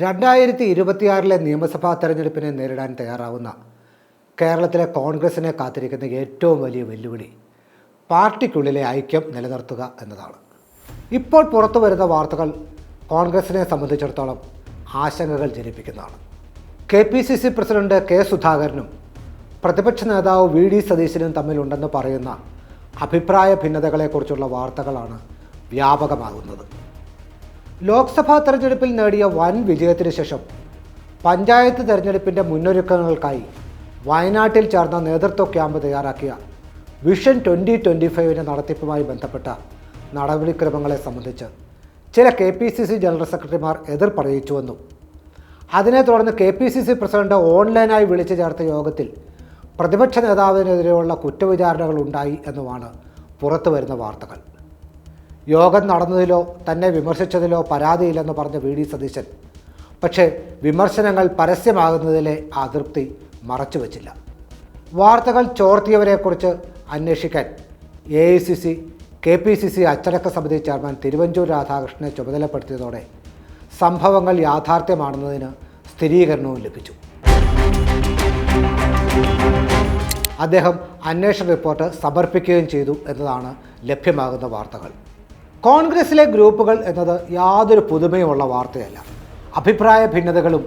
രണ്ടായിരത്തി ഇരുപത്തിയാറിലെ നിയമസഭാ തെരഞ്ഞെടുപ്പിനെ നേരിടാൻ തയ്യാറാവുന്ന കേരളത്തിലെ കോൺഗ്രസിനെ കാത്തിരിക്കുന്ന ഏറ്റവും വലിയ വെല്ലുവിളി പാർട്ടിക്കുള്ളിലെ ഐക്യം നിലനിർത്തുക എന്നതാണ്. ഇപ്പോൾ പുറത്തു വരുന്ന വാർത്തകൾ കോൺഗ്രസിനെ സംബന്ധിച്ചിടത്തോളം ആശങ്കകൾ ജനിപ്പിക്കുന്നതാണ്. K P C C president K സുധാകരനും പ്രതിപക്ഷ നേതാവ് വി ഡി സതീശനും തമ്മിലുണ്ടെന്ന് പറയുന്ന അഭിപ്രായ ഭിന്നതകളെക്കുറിച്ചുള്ള വാർത്തകളാണ് വ്യാപകമാകുന്നത്. ലോക്സഭാ തെരഞ്ഞെടുപ്പിൽ നേടിയ വൻ വിജയത്തിന് ശേഷം പഞ്ചായത്ത് തെരഞ്ഞെടുപ്പിന്റെ മുന്നൊരുക്കങ്ങൾക്കായി വയനാട്ടിൽ ചേർന്ന നേതൃത്വ ക്യാമ്പ് തയ്യാറാക്കിയ വിഷൻ ട്വന്റി ട്വന്റി ഫൈവിന്റെ നടത്തിപ്പുമായി ബന്ധപ്പെട്ട നടപടിക്രമങ്ങളെ സംബന്ധിച്ച് ചില K P C C general സെക്രട്ടറിമാർ എതിർ പറയിച്ചുവെന്നും അതിനെ തുടർന്ന് K P C C president ഓൺലൈനായി വിളിച്ചു ചേർത്ത യോഗത്തിൽ പ്രതിപക്ഷ നേതാവിനെതിരെയുള്ള കുറ്റവിചാരണകൾ ഉണ്ടായി എന്നുമാണ് പുറത്തു വരുന്ന വാർത്തകൾ. യോഗം നടന്നതിലോ തന്നെ വിമർശിച്ചതിലോ പരാതിയില്ലെന്ന് പറഞ്ഞ വി ഡി സതീശൻ. പക്ഷേ വിമർശനങ്ങൾ പരസ്യമാകുന്നതിലെ അതൃപ്തി മറച്ചുവെച്ചില്ല വാർത്തകൾ ചോർത്തിയവരെക്കുറിച്ച് അന്വേഷിക്കാൻ A I C C K P C C അച്ചടക്ക സമിതി ചെയർമാൻ തിരുവഞ്ചൂർ രാധാകൃഷ്ണനെ ചുമതലപ്പെടുത്തിയതോടെ സംഭവങ്ങൾ യാഥാർത്ഥ്യമാണെന്നതിന് സ്ഥിരീകരണവും ലഭിച്ചു. അദ്ദേഹം അന്വേഷണ റിപ്പോർട്ട് സമർപ്പിക്കുകയും ചെയ്തു എന്നതാണ് ലഭ്യമാകുന്ന വാർത്തകൾ. കോൺഗ്രസിലെ ഗ്രൂപ്പുകൾ എന്നത് യാതൊരു പുതുമയുമുള്ള വാർത്തയല്ല. അഭിപ്രായ ഭിന്നതകളും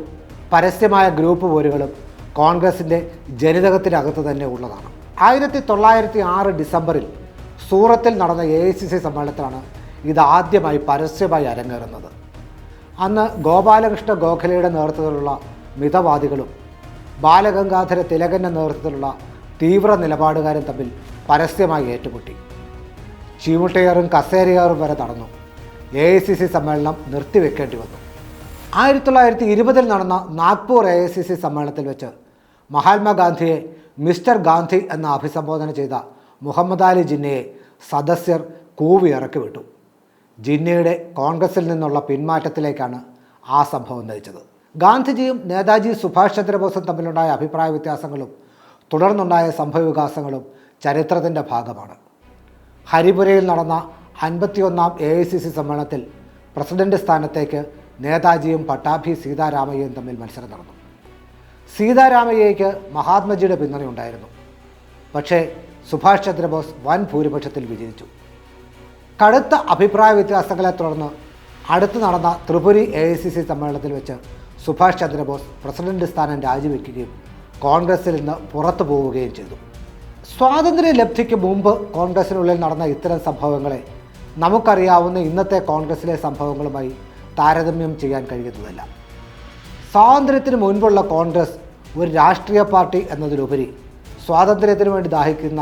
പരസ്യമായ ഗ്രൂപ്പ് പോരുകളും കോൺഗ്രസിന്റെ ജനിതകത്തിനകത്ത് തന്നെ ഉള്ളതാണ്. ആയിരത്തി തൊള്ളായിരത്തി ആറ് ഡിസംബറിൽ സൂറത്തിൽ നടന്ന എ ഐ സി സി സമ്മേളനത്തിലാണ് ഇത് ആദ്യമായി പരസ്യമായി അരങ്ങേറുന്നത്. അന്ന് ഗോപാലകൃഷ്ണ ഗോഖലയുടെ നേതൃത്വത്തിലുള്ള മിതവാദികളും ബാലഗംഗാധര തിലകന്റെ നേതൃത്വത്തിലുള്ള തീവ്ര നിലപാടുകാരും തമ്മിൽ പരസ്യമായി ഏറ്റുമുട്ടി. ചീമുട്ടയേറും കസേരയാറും വരെ നടന്നു. എ ഐ സി സി സമ്മേളനം നിർത്തിവെക്കേണ്ടി വന്നു. ആയിരത്തി തൊള്ളായിരത്തി ഇരുപതിൽ നടന്ന Nagpur A I C C സമ്മേളനത്തിൽ വെച്ച് മഹാത്മാഗാന്ധിയെ മിസ്റ്റർ ഗാന്ധി എന്ന അഭിസംബോധന ചെയ്ത മുഹമ്മദ് അലി ജിന്നയെ സദസ്യർ കൂവി ഇറക്കി വിട്ടു. ജിന്നയുടെ കോൺഗ്രസിൽ നിന്നുള്ള പിന്മാറ്റത്തിലേക്കാണ് ആ സംഭവം നയിച്ചത്. ഗാന്ധിജിയും നേതാജി സുഭാഷ് ചന്ദ്രബോസും തമ്മിലുണ്ടായ അഭിപ്രായ വ്യത്യാസങ്ങളും തുടർന്നുണ്ടായ സംഭവവികാസങ്ങളും ചരിത്രത്തിന്റെ ഭാഗമാണ്. ഹരിപുരയിൽ നടന്ന അൻപത്തിയൊന്നാം എ ഐ സി സി സമ്മേളനത്തിൽ പ്രസിഡന്റ് സ്ഥാനത്തേക്ക് നേതാജിയും പട്ടാഭി സീതാരാമയ്യയും തമ്മിൽ മത്സരം നടന്നു. സീതാരാമയ്യയ്ക്ക് മഹാത്മജിയുടെ പിന്തുണയുണ്ടായിരുന്നു. പക്ഷേ സുഭാഷ് ചന്ദ്രബോസ് വൻ ഭൂരിപക്ഷത്തിൽ വിജയിച്ചു. കടുത്ത അഭിപ്രായ വ്യത്യാസങ്ങളെ തുടർന്ന് അടുത്ത് നടന്ന Tripuri A I C C സമ്മേളനത്തിൽ വെച്ച് സുഭാഷ് ചന്ദ്രബോസ് പ്രസിഡന്റ് സ്ഥാനം രാജിവെക്കുകയും കോൺഗ്രസിൽ നിന്ന് പുറത്തു പോവുകയും ചെയ്തു. സ്വാതന്ത്ര്യ ലബ്ധിക്ക് മുമ്പ് കോൺഗ്രസിനുള്ളിൽ നടന്ന ഇത്തരം സംഭവങ്ങളെ നമുക്കറിയാവുന്ന ഇന്നത്തെ കോൺഗ്രസിലെ സംഭവങ്ങളുമായി താരതമ്യം ചെയ്യാൻ കഴിയുന്നതല്ല. സ്വാതന്ത്ര്യത്തിന് മുൻപുള്ള കോൺഗ്രസ് ഒരു രാഷ്ട്രീയ പാർട്ടി എന്നതിലുപരി സ്വാതന്ത്ര്യത്തിന് വേണ്ടി ദാഹിക്കുന്ന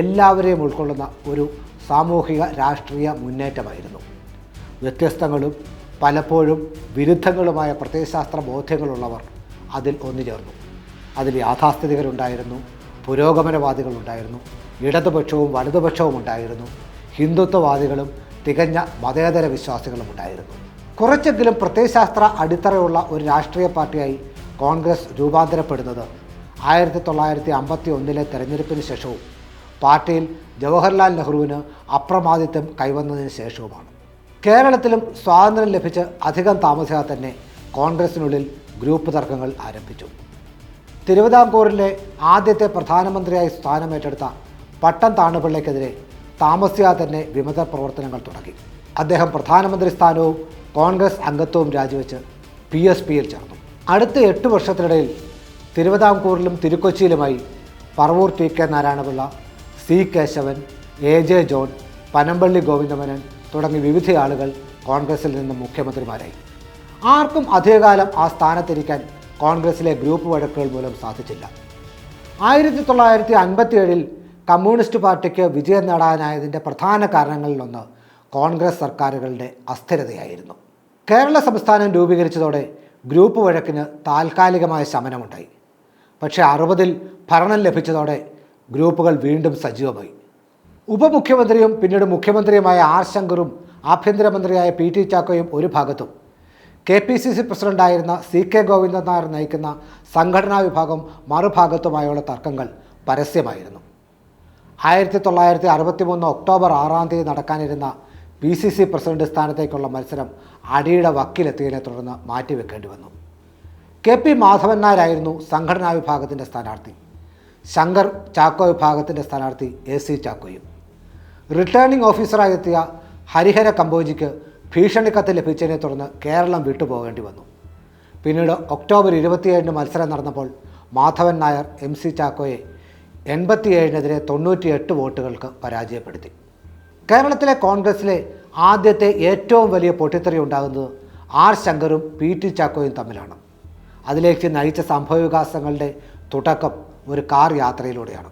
എല്ലാവരെയും ഉൾക്കൊള്ളുന്ന ഒരു സാമൂഹിക രാഷ്ട്രീയ മുന്നേറ്റമായിരുന്നു. വ്യത്യസ്തങ്ങളും പലപ്പോഴും വിരുദ്ധങ്ങളുമായ പ്രത്യയശാസ്ത്ര ബോധ്യങ്ങളുള്ളവർ അതിൽ ഒന്നു ചേർന്നു അതിൽ യാഥാസ്ഥിതികരുണ്ടായിരുന്നു. പുരോഗമനവാദികളുണ്ടായിരുന്നു. ഇടതുപക്ഷവും വലതുപക്ഷവും ഉണ്ടായിരുന്നു. ഹിന്ദുത്വവാദികളും തികഞ്ഞ മതേതര വിശ്വാസികളും ഉണ്ടായിരുന്നു. കുറച്ചെങ്കിലും പ്രത്യയശാസ്ത്ര അടിത്തറയുള്ള ഒരു രാഷ്ട്രീയ പാർട്ടിയായി കോൺഗ്രസ് രൂപാന്തരപ്പെടുന്നത് ആയിരത്തി തൊള്ളായിരത്തി അമ്പത്തി ഒന്നിലെ തെരഞ്ഞെടുപ്പിന് ശേഷവും പാർട്ടിയിൽ ജവഹർലാൽ നെഹ്റുവിന് അപ്രമാദിത്വം കൈവന്നതിന് ശേഷവുമാണ്. കേരളത്തിലും സ്വാതന്ത്ര്യം ലഭിച്ച് അധികം താമസിയാതെ തന്നെ കോൺഗ്രസിനുള്ളിൽ ഗ്രൂപ്പ് തർക്കങ്ങൾ ആരംഭിച്ചു. തിരുവിതാംകൂറിലെ ആദ്യത്തെ പ്രധാനമന്ത്രിയായി സ്ഥാനമേറ്റെടുത്ത പട്ടം താണുപിള്ളയ്ക്കെതിരെ താമസിയാതെ തന്നെ വിമത പ്രവർത്തനങ്ങൾ തുടങ്ങി. അദ്ദേഹം പ്രധാനമന്ത്രി സ്ഥാനവും കോൺഗ്രസ് അംഗത്വവും രാജിവെച്ച് പി എസ് പിയിൽ ചേർന്നു. അടുത്ത എട്ട് വർഷത്തിനിടയിൽ തിരുവിതാംകൂറിലും തിരുക്കൊച്ചിയിലുമായി Paravur T K Narayana Pillai C Kesavan A J John Panampilly Govinda Menon തുടങ്ങി വിവിധ ആളുകൾ കോൺഗ്രസിൽ നിന്ന് മുഖ്യമന്ത്രിമാരായി. ആർക്കും അധികകാലം ആ സ്ഥാനത്തിരിക്കാൻ കോൺഗ്രസിലെ ഗ്രൂപ്പ് വഴക്കുകൾ മൂലം സാധിച്ചില്ല. ആയിരത്തി തൊള്ളായിരത്തി അൻപത്തി ഏഴിൽ കമ്മ്യൂണിസ്റ്റ് പാർട്ടിക്ക് വിജയം നേടാനായതിന്റെ പ്രധാന കാരണങ്ങളിലൊന്ന് കോൺഗ്രസ് സർക്കാരുകളുടെ അസ്ഥിരതയായിരുന്നു. കേരള സംസ്ഥാനം രൂപീകരിച്ചതോടെ ഗ്രൂപ്പ് വഴക്കിന് താൽക്കാലികമായ ശമനമുണ്ടായി. പക്ഷേ അറുപതിൽ ഭരണം ലഭിച്ചതോടെ ഗ്രൂപ്പുകൾ വീണ്ടും സജീവമായി. ഉപമുഖ്യമന്ത്രിയും പിന്നീട് മുഖ്യമന്ത്രിയുമായ ആർ ശങ്കറും ആഭ്യന്തരമന്ത്രിയായ പി ടി ചാക്കോയും ഒരു ഭാഗത്തും കെ പി സി സി പ്രസിഡന്റായിരുന്ന സി കെ ഗോവിന്ദൻ നായർ നയിക്കുന്ന സംഘടനാ വിഭാഗം മറുഭാഗത്തുമായുള്ള തർക്കങ്ങൾ പരസ്യമായിരുന്നു. ആയിരത്തി തൊള്ളായിരത്തി അറുപത്തി മൂന്ന് ഒക്ടോബർ ആറാം തീയതി നടക്കാനിരുന്ന പി സി സി പ്രസിഡന്റ് സ്ഥാനത്തേക്കുള്ള മത്സരം അടിയുടെ വക്കിലെത്തിയതിനെ തുടർന്ന് മാറ്റിവെക്കേണ്ടി വന്നു. കെ പി മാധവൻ നായരായിരുന്നു സംഘടനാ വിഭാഗത്തിന്റെ സ്ഥാനാർത്ഥി. ശങ്കർ ചാക്കോ വിഭാഗത്തിന്റെ സ്ഥാനാർത്ഥി എ സി ചാക്കോയും. റിട്ടേണിംഗ് ഓഫീസറായി എത്തിയ ഹരിഹര കമ്പോജിക്ക് ഭീഷണിക്കത്ത് ലഭിച്ചതിനെ തുടർന്ന് കേരളം വിട്ടുപോകേണ്ടി വന്നു. പിന്നീട് ഒക്ടോബർ ഇരുപത്തിയേഴിന് മത്സരം നടന്നപ്പോൾ മാധവൻ നായർ എം സി ചാക്കോയെ എൺപത്തിയേഴിനെതിരെ തൊണ്ണൂറ്റിയെട്ട് വോട്ടുകൾക്ക് പരാജയപ്പെടുത്തി. കേരളത്തിലെ കോൺഗ്രസിലെ ആദ്യത്തെ ഏറ്റവും വലിയ പൊട്ടിത്തെറി ഉണ്ടാകുന്നത് ആർ ശങ്കറും പി ടി ചാക്കോയും തമ്മിലാണ്. അതിലേക്ക് നയിച്ച സംഭവവികാസങ്ങളുടെ തുടക്കം ഒരു കാർ യാത്രയിലൂടെയാണ്.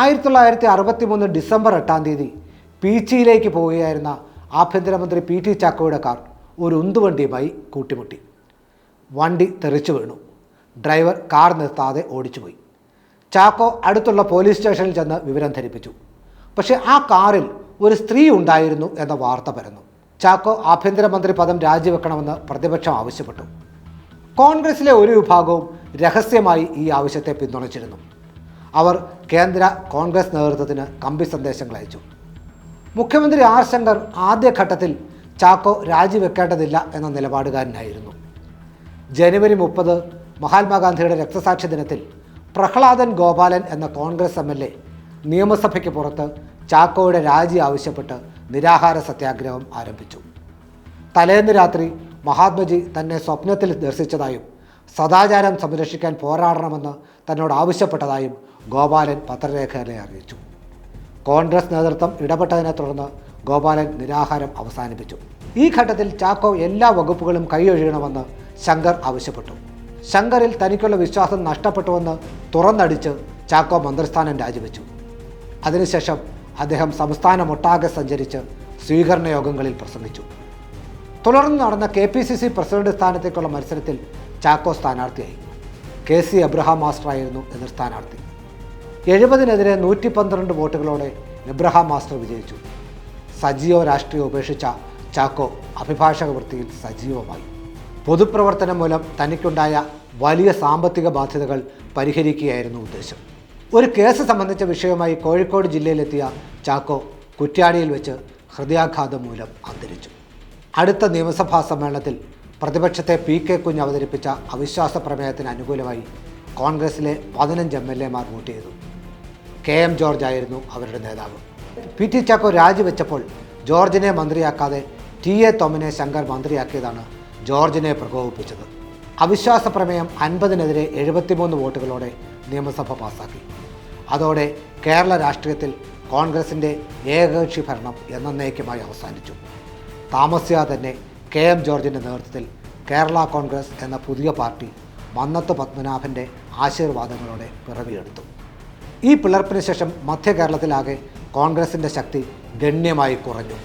ആയിരത്തി തൊള്ളായിരത്തി അറുപത്തി മൂന്ന് ഡിസംബർ എട്ടാം തീയതി പീച്ചിയിലേക്ക് പോവുകയായിരുന്ന ആഭ്യന്തരമന്ത്രി പി ടി ചാക്കോയുടെ കാർ ഒരു ഉന്തുവണ്ടിയുമായി കൂട്ടിമുട്ടി. വണ്ടി തെറിച്ചു വീണു. ഡ്രൈവർ കാർ നിർത്താതെ ഓടിച്ചുപോയി. ചാക്കോ അടുത്തുള്ള പോലീസ് സ്റ്റേഷനിൽ ചെന്ന് വിവരം ധരിപ്പിച്ചു. പക്ഷേ ആ കാറിൽ ഒരു സ്ത്രീ ഉണ്ടായിരുന്നു എന്ന വാർത്ത പരന്നു. ചാക്കോ ആഭ്യന്തരമന്ത്രി പദം രാജിവെക്കണമെന്ന് പ്രതിപക്ഷം ആവശ്യപ്പെട്ടു. കോൺഗ്രസിലെ ഒരു വിഭാഗവും രഹസ്യമായി ഈ ആവശ്യത്തെ പിന്തുണച്ചിരുന്നു. അവർ കേന്ദ്ര കോൺഗ്രസ് നേതൃത്വത്തിന് കമ്പി സന്ദേശങ്ങൾ അയച്ചു. മുഖ്യമന്ത്രി ആർ ശങ്കർ ആദ്യഘട്ടത്തിൽ ചാക്കോ രാജിവെക്കേണ്ടതില്ല എന്ന നിലപാടുകാരനായിരുന്നു. ജനുവരി മുപ്പത് മഹാത്മാഗാന്ധിയുടെ രക്തസാക്ഷി ദിനത്തിൽ പ്രഹ്ലാദൻ ഗോപാലൻ എന്ന കോൺഗ്രസ് എം എൽ എ നിയമസഭയ്ക്ക് പുറത്ത് ചാക്കോയുടെ രാജി ആവശ്യപ്പെട്ട് നിരാഹാര സത്യാഗ്രഹം ആരംഭിച്ചു. തലേന്ന് രാത്രി മഹാത്മജി തന്നെ സ്വപ്നത്തിൽ ദർശിച്ചതായും സദാചാരം സംരക്ഷിക്കാൻ പോരാടണമെന്ന് തന്നോട് ആവശ്യപ്പെട്ടതായും ഗോപാലൻ പത്രരേഖകളെ അറിയിച്ചു. കോൺഗ്രസ് നേതൃത്വം ഇടപെട്ടതിനെ തുടർന്ന് ഗോപാലൻ നിരാഹാരം അവസാനിപ്പിച്ചു. ഈ ഘട്ടത്തിൽ ചാക്കോ എല്ലാ വകുപ്പുകളും കൈയൊഴിയണമെന്ന് ശങ്കർ ആവശ്യപ്പെട്ടു. ശങ്കറിൽ തനിക്കുള്ള വിശ്വാസം നഷ്ടപ്പെട്ടുവെന്ന് തുറന്നടിച്ച് ചാക്കോ മന്ത്രിസ്ഥാനം രാജിവെച്ചു. അതിനുശേഷം അദ്ദേഹം സംസ്ഥാനമൊട്ടാകെ സഞ്ചരിച്ച് സ്വീകരണ യോഗങ്ങളിൽ പ്രസംഗിച്ചു. തുടർന്ന് നടന്ന K P C C president സ്ഥാനത്തേക്കുള്ള മത്സരത്തിൽ ചാക്കോ സ്ഥാനാർത്ഥിയായി. കെ സി അബ്രഹാം മാസ്റ്ററായിരുന്നു എതിർ സ്ഥാനാർത്ഥി. എഴുപതിനെതിരെ നൂറ്റി പന്ത്രണ്ട് വോട്ടുകളോടെ എബ്രഹാം മാസ്റ്റർ വിജയിച്ചു. സജീവ രാഷ്ട്രീയം ഉപേക്ഷിച്ച ചാക്കോ അഭിഭാഷക വൃത്തിയിൽ സജീവമായി. പൊതുപ്രവർത്തനം മൂലം തനിക്കുണ്ടായ വലിയ സാമ്പത്തിക ബാധ്യതകൾ പരിഹരിക്കുകയായിരുന്നു ഉദ്ദേശം. ഒരു കേസ് സംബന്ധിച്ച വിഷയവുമായി കോഴിക്കോട് ജില്ലയിലെത്തിയ ചാക്കോ കുറ്റ്യാടിയിൽ വെച്ച് ഹൃദയാഘാതം മൂലം അന്തരിച്ചു. അടുത്ത നിയമസഭാ സമ്മേളനത്തിൽ പ്രതിപക്ഷത്തെ പി കെ കുഞ്ഞ് അവതരിപ്പിച്ച അവിശ്വാസ പ്രമേയത്തിന് അനുകൂലമായി കോൺഗ്രസിലെ പതിനഞ്ച് എം എൽ എമാർ വോട്ട് ചെയ്തു. കെ എം ജോർജ് ആയിരുന്നു അവരുടെ നേതാവ്. പി ടി ചാക്കോ രാജിവെച്ചപ്പോൾ ജോർജിനെ മന്ത്രിയാക്കാതെ ടി എ തോമനെ ശങ്കർ മന്ത്രിയാക്കിയതാണ് ജോർജിനെ പ്രകോപിപ്പിച്ചത്. അവിശ്വാസ പ്രമേയം അൻപതിനെതിരെ എഴുപത്തിമൂന്ന് വോട്ടുകളോടെ നിയമസഭ പാസാക്കി. അതോടെ കേരള രാഷ്ട്രീയത്തിൽ കോൺഗ്രസിന്റെ ഏകകക്ഷി ഭരണം എന്നേക്കുമായി അവസാനിച്ചു. താമസിയാതെ തന്നെ കെ എം ജോർജിന്റെ നേതൃത്വത്തിൽ കേരള കോൺഗ്രസ് എന്ന പുതിയ പാർട്ടി മന്നത്ത് പത്മനാഭന്റെ ആശീർവാദങ്ങളോടെ പിറവിയെടുത്തു. ഈ പിളർപ്പിന് ശേഷം മധ്യ കേരളത്തിലാകെ കോൺഗ്രസിന്റെ ശക്തി ഗണ്യമായി കുറഞ്ഞു.